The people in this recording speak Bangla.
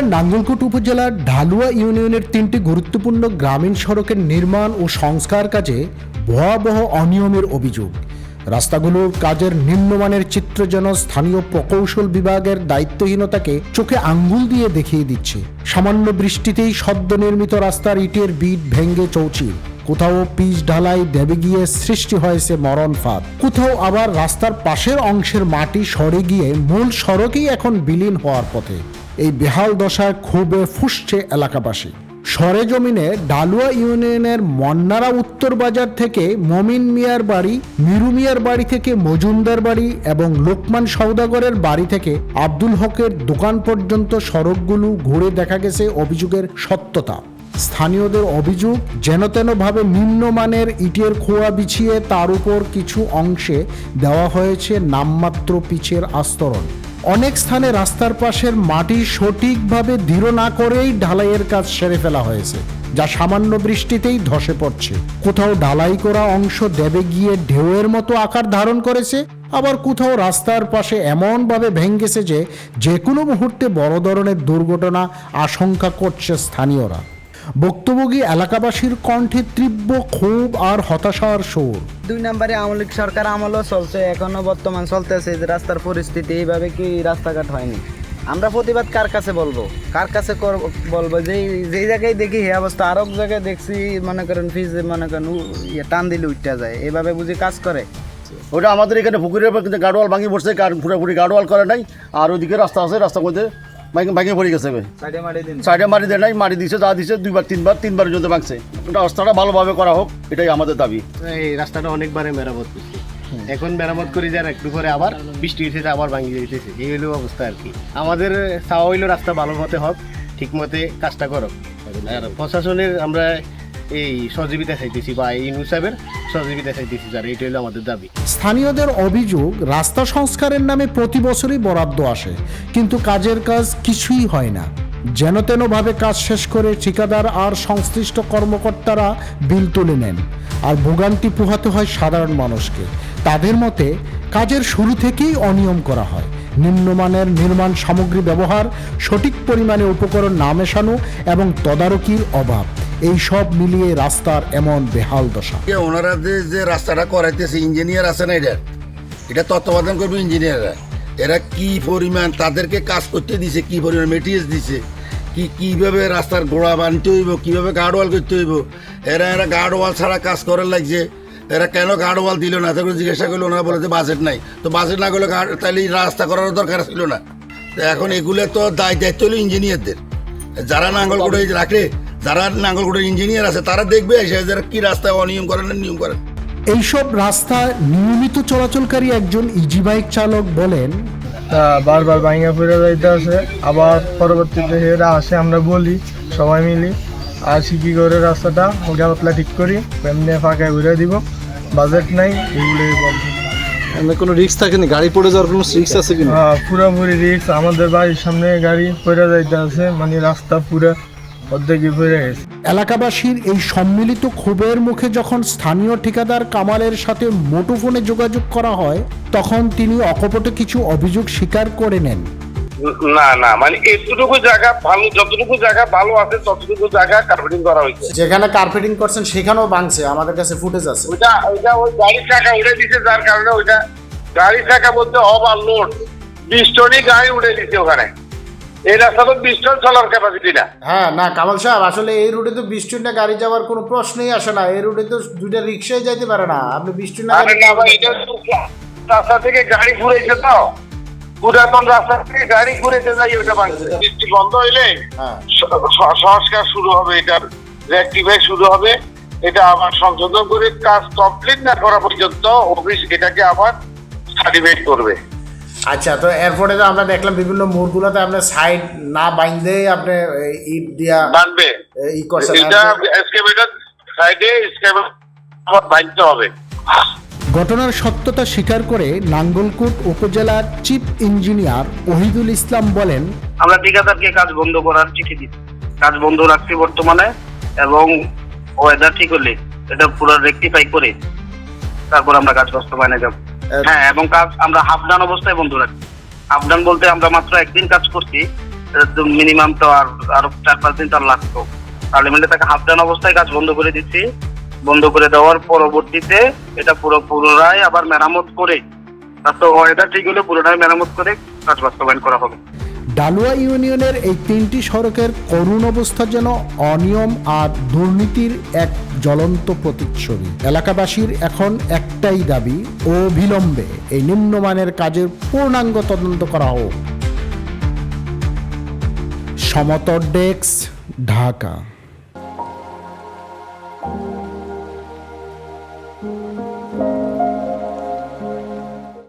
জেলার নাঙ্গলকোট উপজেলার ঢালুয়া ইউনিয়নের তিনটি গুরুত্বপূর্ণ গ্রামীণ সড়কের নির্মাণ ও সংস্কার কাজে ভয়াবহ অনিয়মের অভিযোগ। রাস্তাগুলোর কাজের নিম্নমানের চিত্র যেন স্থানীয় প্রকৌশল বিভাগের দায়িত্বহীনতাকে চোখে আঙ্গুল দিয়ে দেখিয়ে দিচ্ছে। সামান্য বৃষ্টিতেই সদ্য নির্মিত রাস্তার ইটের বিট ভেঙ্গে চৌচির। কোথাও পিচ ঢালাই দেবে গিয়ে সৃষ্টি হয়েছে মরণ ফাঁদ। কোথাও আবার রাস্তার পাশের অংশের মাটি সরে গিয়ে মূল সড়কেই এখন বিলীন হওয়ার পথে। এই বেহাল দশায় ক্ষোভে ফুসছে এলাকাবাসী। সরেজমিনে ডালুয়া ইউনিয়নের মন্নারা উত্তর বাজার থেকে মমিন মিয়ার বাড়ি, মিরু মিয়ার বাড়ি থেকে মজুমদার বাড়ি এবং লোকমান সৌদাগরের বাড়ি থেকে আব্দুল হকের দোকান পর্যন্ত সড়কগুলো ঘুরে দেখা গেছে অভিযোগের সত্যতা। স্থানীয়দের অভিযোগ, যেন তেনভাবে নিম্নমানের ইটের খোয়া বিছিয়ে তার উপর কিছু অংশে দেওয়া হয়েছে নামমাত্র পিচের আস্তরণ। অনেক স্থানে রাস্তার পাশের মাটি সঠিকভাবে দৃঢ় না করেই ঢালাইয়ের কাজ সেরে ফেলা হয়েছে, যা সামান্য বৃষ্টিতেই ধসে পড়ছে। কোথাও ঢালাই করা অংশ দেবে গিয়ে ঢেউয়ের মতো আকার ধারণ করেছে, আবার কোথাও রাস্তার পাশে এমনভাবে ভেঙ্গেছে যে যে কোনো মুহূর্তে বড় ধরনের দুর্ঘটনা আশঙ্কা করছে স্থানীয়রা। বক্তব্যগী এলাকাবাসীর কণ্ঠে তীব্র ক্ষোভ আর হতাশার সুর। দুই নম্বরে আওয়ামী লীগ সরকার আমলও চলছে এখনও বর্তমান চলতেছে যে রাস্তার পরিস্থিতি এইভাবে কি রাস্তাঘাট হয়নি? আমরা প্রতিবাদ কার কাছে বলব? কার কাছে বলব? যেই যেই জায়গায় দেখি এই অবস্থা আরও এক জায়গায় দেখছি মনে করেন ফিজ মনে করেন ইয়ে টান দিলে উঠতে যায়। এভাবে বুঝি কাজ করে? ওটা আমাদের এখানে পুকুরের উপর কিন্তু গাডোয়াল ভাঙি পড়ছে কার পুরোপুরি গাডোয়াল করে নাই আর ওইদিকে রাস্তা আছে রাস্তার মধ্যে ভাঙি ভাঙে পড়ে গেছে সাইডে মারি সাইডে মারি দেয় নাই মারি দিছে যা দিছে দুইবার তিনবার তিনবার পর্যন্ত ভাঙছে। ওটা রাস্তাটা ভালোভাবে করা হোক এটাই আমাদের দাবি। এই রাস্তাটা অনেকবারে মেরামত করছে। এখন মেরামত করে যার একটু করে আবার বৃষ্টি এসেছে আবার ভাঙিয়ে যেতেছে এই হলো অবস্থা আর কি। আমাদের চাওয়া হইল রাস্তা ভালো মতে হোক ঠিক মতে কাজটা করো। আর প্রশাসনের আমরা এই সহযোগিতা চাইতেছি বা এই সাহেবের সহযোগিতা চাইতেছি যার এইটা হলো আমাদের দাবি। স্থানীয়দের অভিযোগ, রাস্তা সংস্কারের নামে প্রতি বছরই বরাদ্দ আসে, কিন্তু কাজের কাজ কিছুই হয় না। যেন তেনভাবে কাজ শেষ করে ঠিকাদার আর সংশ্লিষ্ট কর্মকর্তারা বিল তুলে নেন, আর ভোগান্তি পোহাতে হয় সাধারণ মানুষকে। তাদের মতে, কাজের শুরু থেকেই অনিয়ম করা হয় নিম্নমানের নির্মাণ সামগ্রী ব্যবহার, সঠিক পরিমাণে উপকরণ না মেশানো এবং তদারকির অভাব। এই সব মিলিয়ে রাস্তার এমন বেহাল দশা। ওনারা যে রাস্তাটা করাইতেছে, ইঞ্জিনিয়ার আছে না এটা এটা তত্ত্বাবধান করবে ইঞ্জিনিয়াররা। এরা কি পরিমাণ তাদেরকে কাজ করতে দিছে, কি পরিমাণ মেটেরিয়ালস দিছে, কি, কীভাবে রাস্তার গোড়া বানতে হইব, কীভাবে গার্ডওয়াল করতে হইব? এরা এরা গার্ডওয়াল ছাড়া কাজ করার লাগছে। এরা কেন গার্ডওয়াল দিল না? তারপরে জিজ্ঞাসা করল ওনারা বলে যে বাজেট নাই। তো বাজেট না করলে গার্ড তাহলে রাস্তা করার দরকার ছিল না। তো এখন এগুলো তো দায় দায়িত্ব হলো ইঞ্জিনিয়ারদের যারা নাঙ্গল করে রাখে যারা নাঙ্গল করে ইঞ্জিনিয়ার আছে তারা দেখবে এসে যারা কি রাস্তায় অনিয়ম করেন না নিয়ম করেন এইসব রাস্তায় নিয়মিত চলাচলকারী একজন ইজি বাইক চালক বলেন তা বারবার ভাঙা পড়ে যাইতে আছে আবার পরবর্তীতে এরা আসে আমরা বলি সবাই মিলি আসি কি করে রাস্তাটা ওটা পাতলা ঠিক করি এমনি ফাঁকায় ঘুরে দিব। বাজেট নাই। এগুলোই এমনি কোনো রিস্ক থাকেনি গাড়ি পড়ে যাওয়ার কোনো রিস্ক আছে কিনা হ্যাঁ পুরোপুরি রিক্স আমাদের বাড়ির সামনে গাড়ি পড়ে যাইতে আছে মানে রাস্তা পুরো অর্ধেকই পড়ে গেছে। এলাকাবাসীর এই সম্মিলিত ক্ষোভের মুখে যখন স্থানীয় ঠিকাদার কামালের সাথে মুঠোফোনে যোগাযোগ করা হয় তখন তিনি অকপটে কিছু অভিযোগ স্বীকার করে নেন। না না মানে এতটুকু জায়গা ভালো যতটুকু জায়গা ভালো আছে ততটুকু জায়গা কার্পেটিং করা হয়েছে। যেখানে কার্পেটিং করছেন সেখানেও ভাঙছে আমাদের কাছে ফুটেজ আছে। ওইটা ওইটা ওই গাড়ির চাকা উড়ে দিছে যার কারণে ওইটা গাড়ির চাকা বলতে ওভার লোড বিশ টনই গাড়ি দিছে ওখানে। এই রাস্তা তো বিশ টন চলার ক্যাপাসিটি না। হ্যাঁ না কামাল সাহেব আসলে এই রুটে তো বিশ টনটা গাড়ি যাওয়ার কোনো প্রশ্নই আসে না। এই রুটে তো দুইটা রিক্সায় যাইতে পারে না। আপনি বিশ টন রাস্তা থেকে গাড়ি ঘুরেছে তো। পুরাতন রাস্তা থেকে গাড়ি ঘুরেছে যাই ওটা ভাঙছে বৃষ্টি বন্ধ হইলে হ্যাঁ। সংস্কার শুরু হবে এটার রেক্টিফাই শুরু হবে। এটা আবার সংশোধন করে কাজ কমপ্লিট না করা পর্যন্ত অফিস এটাকে আবার সার্টিফাইড করবে। আচ্ছা তো এরপরে তো আমরা দেখলাম বিভিন্ন মোড়গুলোতে আপনার সাইড না বাইন্ধে আপনি ইট দিয়া বানবে ই করছেন। এটা এসকেভেটার সাইডে এসকেভেটার আবার হবে। ঘটনার সত্যতা স্বীকার করে নাঙ্গলকোট উপজেলার চিফ ইঞ্জিনিয়ার ওহিদুল ইসলাম বলেন আমরা ঠিকাদারকে কাজ বন্ধ করার চিঠি দিচ্ছি কাজ বন্ধ রাখছি বর্তমানে এবং ওয়েদার ঠিক হলে এটা পুরো রেকটিফাই করে তারপর আমরা কাজ বাস্তবায়নে যাব। হ্যাঁ এবং কাজ আমরা হাফ ডান অবস্থায় বন্ধ রাখছি। হাফ ডান বলতে আমরা মাত্র একদিন কাজ করছি মিনিমাম তো আর আরও চার পাঁচ দিন তার লাগতো। তাহলে মিলে তাকে হাফ ডান অবস্থায় কাজ বন্ধ করে দিচ্ছি। বন্ধ করে দেওয়ার পরবর্তীতে এটা পুরো পুনরায় আবার মেরামত করে ওয়েদার ঠিক হলে পুরোটাই মেরামত করে কাজ বাস্তবায়ন করা হবে। ডালুয়া ইউনিয়নের এই তিনটি সড়কের করুণ অবস্থা যেন অনিয়ম আর দুর্নীতির এক জ্বলন্ত প্রতিচ্ছবি। এলাকাবাসীর এখন একটাই দাবি ও বিলম্বে এই নিম্নমানের কাজের পূর্ণাঙ্গ তদন্ত করা হোক। সমতর ডেস্ক, ঢাকা।